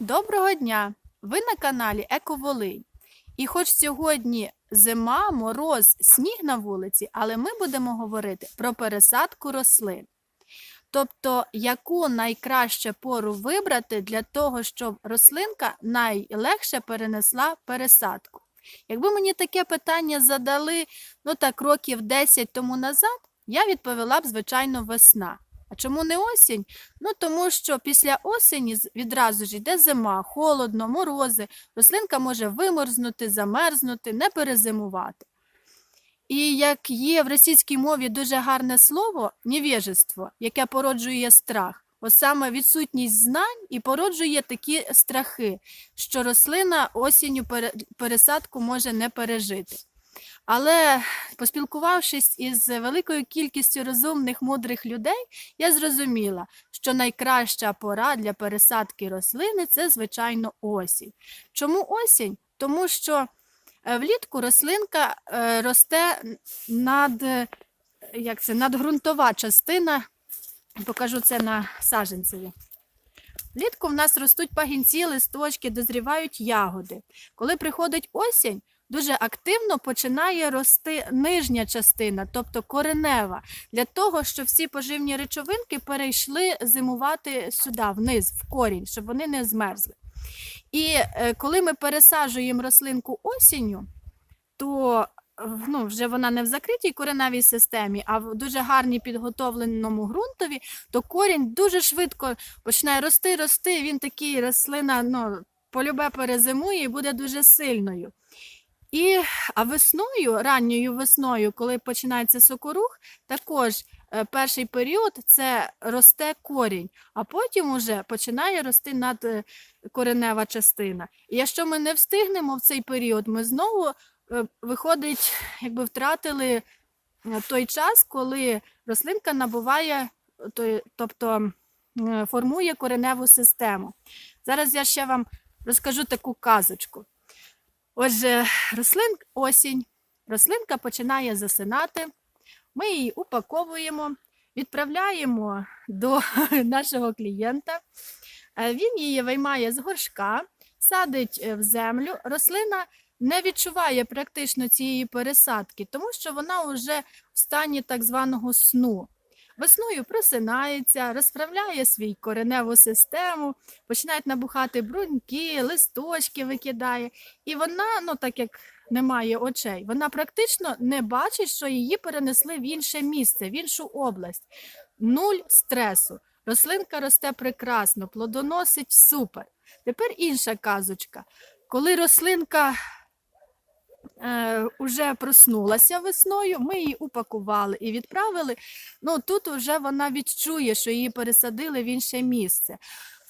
Доброго дня! Ви на каналі Ековолинь. І хоч сьогодні зима, мороз, сніг на вулиці, але ми будемо говорити про пересадку рослин. Тобто, яку найкраще пору вибрати для того, щоб рослинка найлегше перенесла пересадку. Якби мені таке питання задали ну так років 10 тому назад, я відповіла б, звичайно, весна. Чому не осінь? Ну тому що після осені відразу ж йде зима, холодно, морози, рослинка може вимерзнути, замерзнути, не перезимувати. І як є в російській мові дуже гарне слово невіжество, яке породжує страх. Ось саме відсутність знань і породжує такі страхи, що рослина осінню пересадку може не пережити. Але поспілкувавшись із великою кількістю розумних, мудрих людей, я зрозуміла, що найкраща пора для пересадки рослини це, звичайно, осінь. Чому осінь? Тому що е, влітку рослинка е, росте над, е, як це, надґрунтова частина, покажу це на саженцеві. Влітку в нас ростуть пагінці, листочки, дозрівають ягоди. Коли приходить осінь, дуже активно починає рости нижня частина, тобто коренева, для того, щоб всі поживні речовинки перейшли зимувати сюди, вниз, в корінь, щоб вони не змерзли. І е, коли ми пересаджуємо рослинку осінню, то е, ну, вже вона не в закритій кореневій системі, а в дуже гарній підготовленому ґрунтові, то корінь дуже швидко починає рости, рости. Він такий рослина ну, полюбе перезимує і буде дуже сильною. І, а весною, ранньою весною, коли починається сокорух, також е, перший період це росте корінь, а потім уже починає рости над е, частина. І якщо ми не встигнемо в цей період, ми знову е, виходить, якби втратили той час, коли рослинка набуває, тобто формує кореневу систему. Зараз я ще вам розкажу таку казочку. Отже, рослин осінь, рослинка починає засинати, ми її упаковуємо, відправляємо до нашого клієнта. Е, Він її виймає з горшка, садить е, в землю. Рослина не відчуває практично цієї пересадки, тому що вона вже в стані так званого сну. Весною просинається, розправляє свій кореневу систему, починають набухати бруньки, листочки викидає. І вона, ну так як немає очей, вона практично не бачить, що її перенесли в інше місце, в іншу область. Нуль стресу. Рослинка росте прекрасно, плодоносить супер. Тепер інша казочка. Коли рослинка е, уже проснулася весною, ми її упакували і відправили. Ну тут вже вона відчує, що її пересадили в інше місце.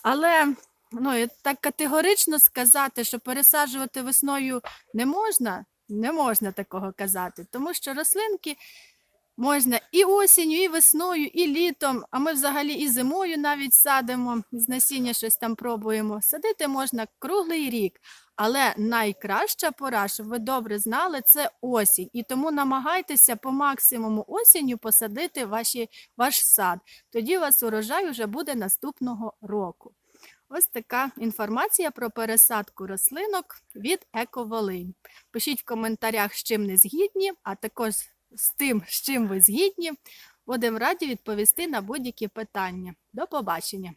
Але ну, так категорично сказати, що пересаджувати весною не можна, не можна такого казати, тому що рослинки можна і осінню, і весною, і літом, а ми взагалі і зимою навіть садимо, з насіння щось там пробуємо. Садити можна круглий рік. Але найкраща пора, щоб ви добре знали, це осінь. І тому намагайтеся по максимуму осінню посадити ваші, ваш сад. Тоді у вас урожай вже буде наступного року. Ось така інформація про пересадку рослинок від Ековолинь. Пишіть в коментарях, з чим не згідні, а також з тим, з чим ви згідні. Будемо раді відповісти на будь-які питання. До побачення!